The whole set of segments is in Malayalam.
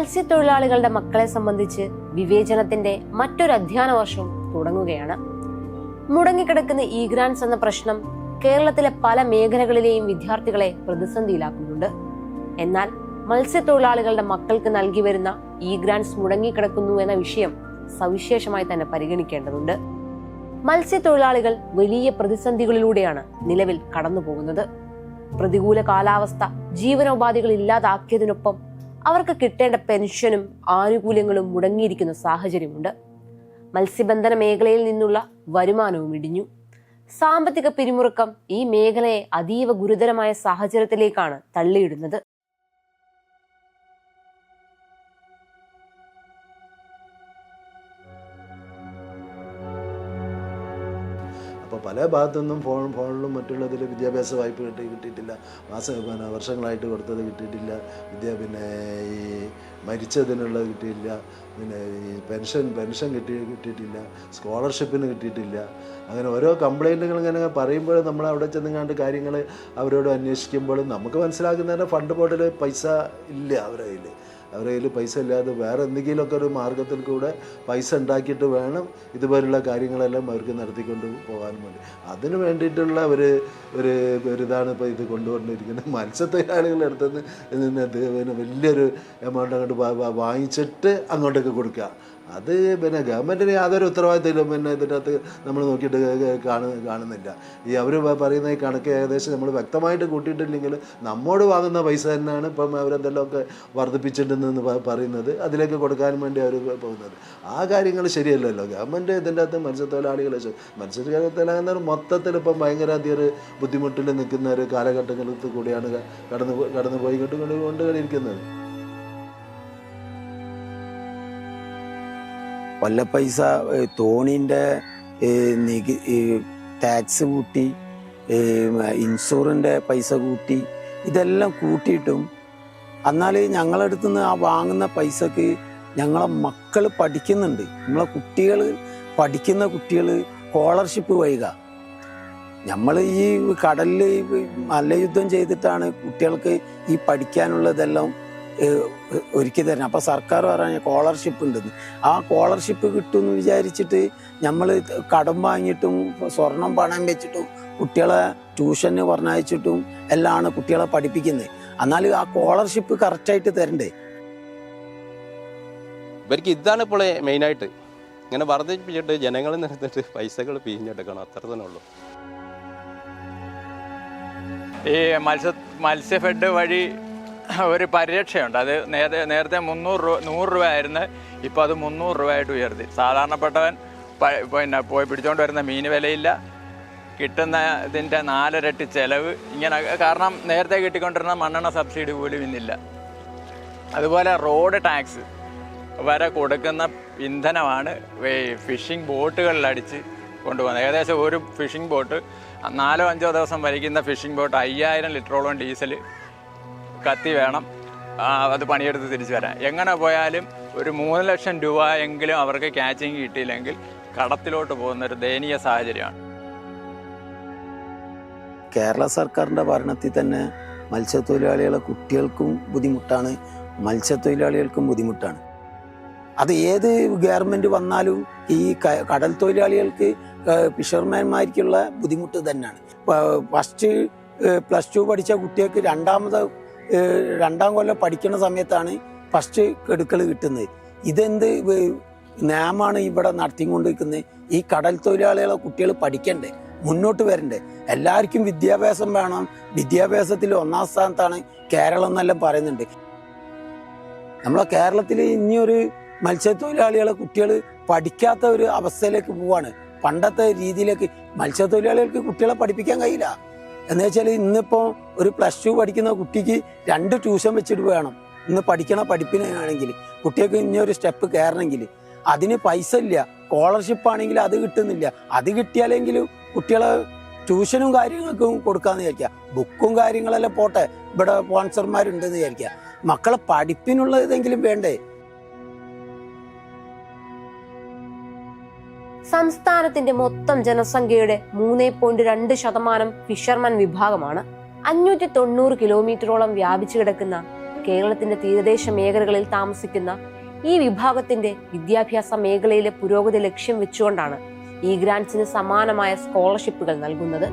മത്സ്യത്തൊഴിലാളികളുടെ മക്കളെ സംബന്ധിച്ച് വിവേചനത്തിന്റെ മറ്റൊരു അധ്യയന വർഷം തുടങ്ങുകയാണ്. മുടങ്ങിക്കിടക്കുന്ന ഇ ഗ്രാൻസ് എന്ന പ്രശ്നം കേരളത്തിലെ പല മേഖലകളിലെയും വിദ്യാർത്ഥികളെ പ്രതിസന്ധിയിലാക്കുന്നുണ്ട്. എന്നാൽ മത്സ്യത്തൊഴിലാളികളുടെ മക്കൾക്ക് നൽകി വരുന്ന ഇ ഗ്രാൻസ് മുടങ്ങിക്കിടക്കുന്നു എന്ന വിഷയം സവിശേഷമായി തന്നെ പരിഗണിക്കേണ്ടതുണ്ട്. മത്സ്യത്തൊഴിലാളികൾ വലിയ പ്രതിസന്ധികളിലൂടെയാണ് നിലവിൽ കടന്നുപോകുന്നത്. പ്രതികൂല കാലാവസ്ഥ ജീവനോപാധികൾ ഇല്ലാതാക്കിയതിനൊപ്പം അവർക്ക് കിട്ടേണ്ട പെൻഷനും ആനുകൂല്യങ്ങളും മുടങ്ങിയിരിക്കുന്ന സാഹചര്യമുണ്ട്. മത്സ്യബന്ധന മേഖലയിൽ നിന്നുള്ള വരുമാനവും ഇടിഞ്ഞു. സാമ്പത്തിക പിരിമുറുക്കം ഈ മേഖലയെ അതീവ ഗുരുതരമായ സാഹചര്യത്തിലേക്കാണ് തള്ളിയിടുന്നത്. പല ഭാഗത്തുനിന്നും ഫോൺ ഫോണിലും മറ്റുള്ളതിൽ വിദ്യാഭ്യാസ വായ്പ കിട്ടി കിട്ടിയിട്ടില്ല. മാസ പിന്നെ വർഷങ്ങളായിട്ട് കൊടുത്തത് കിട്ടിയിട്ടില്ല. വിദ്യ പിന്നെ ഈ മരിച്ചതിനുള്ളത് കിട്ടിയില്ല. പിന്നെ ഈ പെൻഷൻ പെൻഷൻ കിട്ടി കിട്ടിയിട്ടില്ല. സ്കോളർഷിപ്പിന് കിട്ടിയിട്ടില്ല. അങ്ങനെ ഓരോ കംപ്ലൈന്റുകൾ ഇങ്ങനെ പറയുമ്പോൾ നമ്മൾ അവിടെ ചെന്നുങ്ങാണ്ട് കാര്യങ്ങൾ അവരോട് അന്വേഷിക്കുമ്പോഴും നമുക്ക് മനസ്സിലാക്കുന്നതിന് ഫണ്ട് പോട്ടിൽ പൈസ ഇല്ല അവരുടെ കയ്യിൽ അവരുടെ കയ്യിൽ പൈസ ഇല്ലാതെ വേറെ എന്തെങ്കിലുമൊക്കെ ഒരു മാർഗത്തിൽ കൂടെ പൈസ ഉണ്ടാക്കിയിട്ട് വേണം ഇതുപോലുള്ള കാര്യങ്ങളെല്ലാം അവർക്ക് നടത്തിക്കൊണ്ട് പോകാൻ വേണ്ടി. അതിന് വേണ്ടിയിട്ടുള്ള ഒരു ഒരു ഇതാണ് ഇപ്പോൾ ഇത് കൊണ്ടുവന്നിരിക്കുന്നത്. മത്സ്യത്തൊഴിലാളികളുടെ അടുത്ത് നിന്ന് വലിയൊരു എമൗണ്ട് അങ്ങോട്ട് വാങ്ങിച്ചിട്ട് അങ്ങോട്ടേക്ക് കൊടുക്കുക. അത് പിന്നെ ഗവൺമെന്റിന് യാതൊരു ഉത്തരവാദിത്തമില്ല. പിന്നെ ഇതിന്റെ അകത്ത് നമ്മൾ നോക്കിയിട്ട് കാണു കാണുന്നില്ല. ഈ അവർ പറയുന്ന ഈ കണക്ക് ഏകദേശം നമ്മൾ വ്യക്തമായിട്ട് കൂട്ടിയിട്ടില്ലെങ്കിൽ നമ്മോട് വാങ്ങുന്ന പൈസ തന്നെയാണ് ഇപ്പം അവരെന്തെല്ലാമൊക്കെ വർദ്ധിപ്പിച്ചിട്ടുണ്ടെന്ന് പറയുന്നത്. അതിലേക്ക് കൊടുക്കാൻ വേണ്ടി അവർ പോകുന്നത്. ആ കാര്യങ്ങൾ ശരിയല്ലല്ലോ. ഗവൺമെന്റ് ഇതിന്റെ അകത്ത് മത്സ്യത്തൊഴിലാളികളെ മത്സ്യത്തൊഴിലാളികൾ മൊത്തത്തിൽ ഇപ്പം ഭയങ്കര ഒരു ബുദ്ധിമുട്ടിൽ നിൽക്കുന്ന ഒരു കാലഘട്ടങ്ങളിൽ കൂടിയാണ് കടന്നു കടന്നു പോയി കൊണ്ട് കൊല്ലപ്പൈസ പൈസ തോണിന്റെ ടാക്സ് കൂട്ടി ഇൻഷുറിന്റെ പൈസ കൂട്ടി ഇതെല്ലാം കൂട്ടിയിട്ടും എന്നാൽ ഞങ്ങളടുത്ത് നിന്ന് ആ വാങ്ങുന്ന പൈസക്ക് ഞങ്ങളെ മക്കൾ പഠിക്കുന്നുണ്ട്. നമ്മളെ കുട്ടികൾ പഠിക്കുന്ന കുട്ടികൾ സ്കോളർഷിപ്പ് വൈക. നമ്മൾ ഈ കടലിൽ മല്ലയുദ്ധം ചെയ്തിട്ടാണ് കുട്ടികൾക്ക് ഈ പഠിക്കാനുള്ളതെല്ലാം ഒരുക്കി തരണം അപ്പം സർക്കാർ പറഞ്ഞ കോളർഷിപ്പ് ഉണ്ടെന്ന്. ആ സ്കോളർഷിപ്പ് കിട്ടുമെന്ന് വിചാരിച്ചിട്ട് നമ്മൾ കടം വാങ്ങിയിട്ടും സ്വർണം പണം വെച്ചിട്ടും കുട്ടികളെ ട്യൂഷന് പറഞ്ഞയച്ചിട്ടും എല്ലാമാണ് കുട്ടികളെ പഠിപ്പിക്കുന്നത്. എന്നാൽ ആ സ്കോളർഷിപ്പ് കറക്റ്റായിട്ട് തരണ്ടേ? ഇവർക്ക് ഇതാണ് ഇപ്പോൾ മെയിനായിട്ട് ഇങ്ങനെ വർദ്ധിപ്പിച്ചിട്ട് ജനങ്ങളിൽ നിന്നിട്ട് പൈസകൾ പിരിഞ്ഞെടുക്കണം അത്ര തന്നെ ഉള്ളൂ. ഈ മത്സ്യ മത്സ്യഫെഡ് വഴി ഒരു പരിരക്ഷയുണ്ട്. അത് നേരത്തെ നേരത്തെ മുന്നൂറ് രൂപ നൂറ് രൂപ ആയിരുന്നു ഇപ്പോൾ അത് മുന്നൂറ് രൂപയായിട്ട് ഉയർത്തി. സാധാരണപ്പെട്ടവൻ പിന്നെ പോയി പിടിച്ചുകൊണ്ട് വരുന്ന മീൻ വിലയില്ല. കിട്ടുന്ന ഇതിന്റെ നാലിരട്ടി ചിലവ് ഇങ്ങനെ കാരണം നേരത്തെ കിട്ടിക്കൊണ്ടിരുന്ന മണ്ണെണ്ണ സബ്സിഡി പോലും ഇന്നില്ല. അതുപോലെ റോഡ് ടാക്സ് വരെ കൊടുക്കുന്ന ഇന്ധനമാണ് ഫിഷിംഗ് ബോട്ടുകളിൽ അടിച്ച് കൊണ്ടുപോകുന്നത്. ഏകദേശം ഒരു ഫിഷിംഗ് ബോട്ട് നാലോ അഞ്ചോ ദിവസം വലിക്കുന്ന ഫിഷിംഗ് ബോട്ട് അയ്യായിരം ലിറ്ററോളം ഡീസൽ കത്തി വേണം. അത് പണിയെടുത്ത് തിരിച്ചു വരാം എങ്ങനെ പോയാലും ഒരു മൂന്ന് ലക്ഷം രൂപ എങ്കിലും അവർക്ക് ക്യാച്ചിങ് കിട്ടിയില്ലെങ്കിൽ കടത്തിലോട്ട് പോകുന്ന ഒരു ദയനീയ സാഹചര്യമാണ്. കേരള സർക്കാരിന്റെ ഭരണത്തിൽ തന്നെ മത്സ്യത്തൊഴിലാളികളെ കുട്ടികൾക്കും ബുദ്ധിമുട്ടാണ്. മത്സ്യത്തൊഴിലാളികൾക്കും ബുദ്ധിമുട്ടാണ്. അത് ഏത് ഗവൺമെന്റ് വന്നാലും ഈ കടൽ തൊഴിലാളികൾക്ക് ഫിഷർമാൻമാർക്കുള്ള ബുദ്ധിമുട്ട് തന്നെയാണ്. ഫസ്റ്റ് പ്ലസ് ടു പഠിച്ച കുട്ടികൾക്ക് രണ്ടാമത് രണ്ടാം കൊല്ലം പഠിക്കുന്ന സമയത്താണ് ഫസ്റ്റ് എടുക്കൽ കിട്ടുന്നത്. ഇതെന്ത് നിയമമാണ് ഇവിടെ നടത്തിക്കൊണ്ടിരിക്കുന്നത്? ഈ കടൽ തൊഴിലാളികളെ കുട്ടികൾ പഠിക്കണ്ടേ? മുന്നോട്ട് വരണ്ടേ? എല്ലാവർക്കും വിദ്യാഭ്യാസം വേണം. വിദ്യാഭ്യാസത്തിൽ ഒന്നാം സ്ഥാനത്താണ് കേരളം എന്നെല്ലാം പറയുന്നുണ്ട്. നമ്മളെ കേരളത്തിൽ ഇനിയൊരു മത്സ്യത്തൊഴിലാളികളെ കുട്ടികൾ പഠിക്കാത്ത ഒരു അവസ്ഥയിലേക്ക് പോവാണ്. പണ്ടത്തെ രീതിയിലേക്ക് മത്സ്യത്തൊഴിലാളികൾക്ക് കുട്ടികളെ പഠിപ്പിക്കാൻ കഴിയില്ല. എന്ന് വെച്ചാൽ ഇന്നിപ്പോൾ ഒരു പ്ലസ് ടു പഠിക്കുന്ന കുട്ടിക്ക് രണ്ട് ട്യൂഷൻ വെച്ചിട്ട് വേണം. ഇന്ന് പഠിക്കണ പഠിപ്പിനാണെങ്കിൽ കുട്ടികൾക്ക് ഇനിയൊരു സ്റ്റെപ്പ് കയറണമെങ്കിൽ അതിന് പൈസ ഇല്ല. സ്കോളർഷിപ്പ് ആണെങ്കിൽ അത് കിട്ടുന്നില്ല. അത് കിട്ടിയാലെങ്കിലും കുട്ടികളെ ട്യൂഷനും കാര്യങ്ങൾക്കും കൊടുക്കാമെന്ന് വിചാരിക്കുക. ബുക്കും കാര്യങ്ങളെല്ലാം പോട്ടെ. ഇവിടെ സ്പോൺസർമാരുണ്ടെന്ന് വിചാരിക്കുക. മക്കളെ പഠിപ്പിനുള്ള ഇതെങ്കിലും വേണ്ടേ? സംസ്ഥാനത്തിന്റെ മൊത്തം ജനസംഖ്യയുടെ മൂന്ന് പോയിന്റ് രണ്ട് ശതമാനം ഫിഷർമാൻ വിഭാഗമാണ്. അഞ്ഞൂറ്റി തൊണ്ണൂറ് കിലോമീറ്ററോളം വ്യാപിച്ചു കിടക്കുന്ന കേരളത്തിന്റെ തീരദേശ മേഖലകളിൽ താമസിക്കുന്ന ഈ വിഭാഗത്തിന്റെ വിദ്യാഭ്യാസ മേഖലയിലെ പുരോഗതി ലക്ഷ്യം വെച്ചുകൊണ്ടാണ് ഈ ഗ്രാൻസിന് സമാനമായ സ്കോളർഷിപ്പുകൾ നൽകുന്നത്.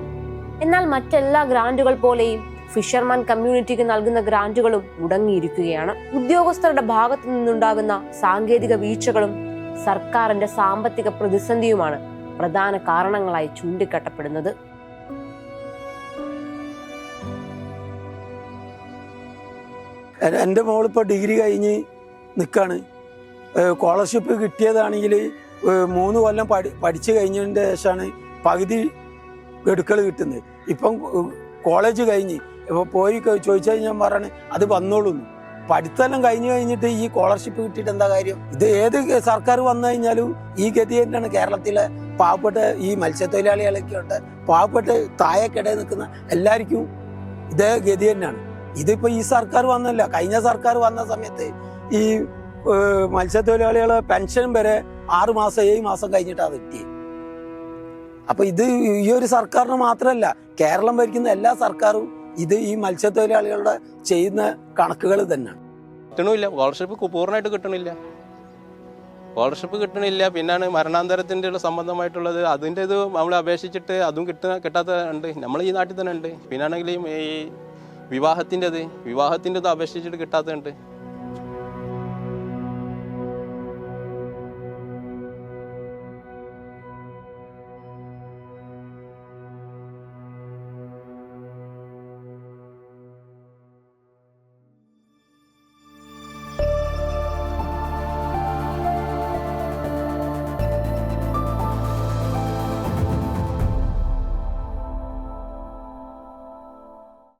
എന്നാൽ മറ്റെല്ലാ ഗ്രാന്റുകൾ പോലെയും ഫിഷർമാൻ കമ്മ്യൂണിറ്റിക്ക് നൽകുന്ന ഗ്രാന്റുകളും മുടങ്ങിയിരിക്കുകയാണ്. ഉദ്യോഗസ്ഥരുടെ ഭാഗത്തു നിന്നുണ്ടാകുന്ന സാങ്കേതിക വീഴ്ചകളും സർക്കാരിന്റെ സാമ്പത്തിക പ്രതിസന്ധിയുമാണ് പ്രധാന കാരണങ്ങളായി ചൂണ്ടിക്കാട്ടപ്പെടുന്നത്. എന്റെ മോളിപ്പോൾ ഡിഗ്രി കഴിഞ്ഞ് നിൽക്കാണ് സ്കോളർഷിപ്പ് കിട്ടിയതാണെങ്കിൽ മൂന്ന് കൊല്ലം പഠി പഠിച്ചു കഴിഞ്ഞതിന് ശേഷമാണ് പകുതി എടുക്കൽ കിട്ടുന്നത്. ഇപ്പം കോളേജ് കഴിഞ്ഞ് ഇപ്പോൾ പോയി ചോദിച്ചു കഴിഞ്ഞാൽ പറയണേ അത് വന്നോളൂന്ന്. പഠിത്തമെല്ലാം കഴിഞ്ഞു കഴിഞ്ഞിട്ട് ഈ സ്കോളർഷിപ്പ് കിട്ടിയിട്ട് എന്താ കാര്യം? ഇത് ഏത് സർക്കാർ വന്നു കഴിഞ്ഞാലും ഈ ഗതി തന്നെയാണ്. കേരളത്തിലെ പാവപ്പെട്ട ഈ മത്സ്യത്തൊഴിലാളികളൊക്കെ ഉണ്ട് പാവപ്പെട്ട് തായക്കിടയിൽ നിൽക്കുന്ന എല്ലാവർക്കും ഇതേ ഗതി തന്നെയാണ്. ഇതിപ്പോൾ ഈ സർക്കാർ വന്നല്ല കഴിഞ്ഞ സർക്കാർ വന്ന സമയത്ത് ഈ മത്സ്യത്തൊഴിലാളികളെ പെൻഷൻ വരെ ആറ് മാസം ഏഴ് മാസം കഴിഞ്ഞിട്ടാണ് കിട്ടിയത് അപ്പോൾ ഇത് ഈ ഒരു സർക്കാരിന് മാത്രമല്ല കേരളം ഭരിക്കുന്ന എല്ലാ സർക്കാരും ഇത് ഈ മത്സ്യത്തൊഴിലാളികളുടെ ചെയ്യുന്ന കണക്കുകൾ തന്നെയാണ്. കിട്ടണില്ല സ്കോളർഷിപ്പ് പൂർണമായിട്ട് കിട്ടണില്ല. സ്കോളർഷിപ്പ് കിട്ടണില്ല. പിന്നാണ് മരണാന്തരത്തിന്റെ സംബന്ധമായിട്ടുള്ളത്. അതിന്റെ ഇത് നമ്മൾ അപേക്ഷിച്ചിട്ട് അതും കിട്ടുന്ന കിട്ടാത്ത ഉണ്ട്. നമ്മൾ ഈ നാട്ടിൽ തന്നെ ഉണ്ട്. പിന്നാണെങ്കിൽ ഈ വിവാഹത്തിന്റെത് വിവാഹത്തിന്റെ ഇത് അപേക്ഷിച്ചിട്ട് കിട്ടാത്തതുണ്ട്.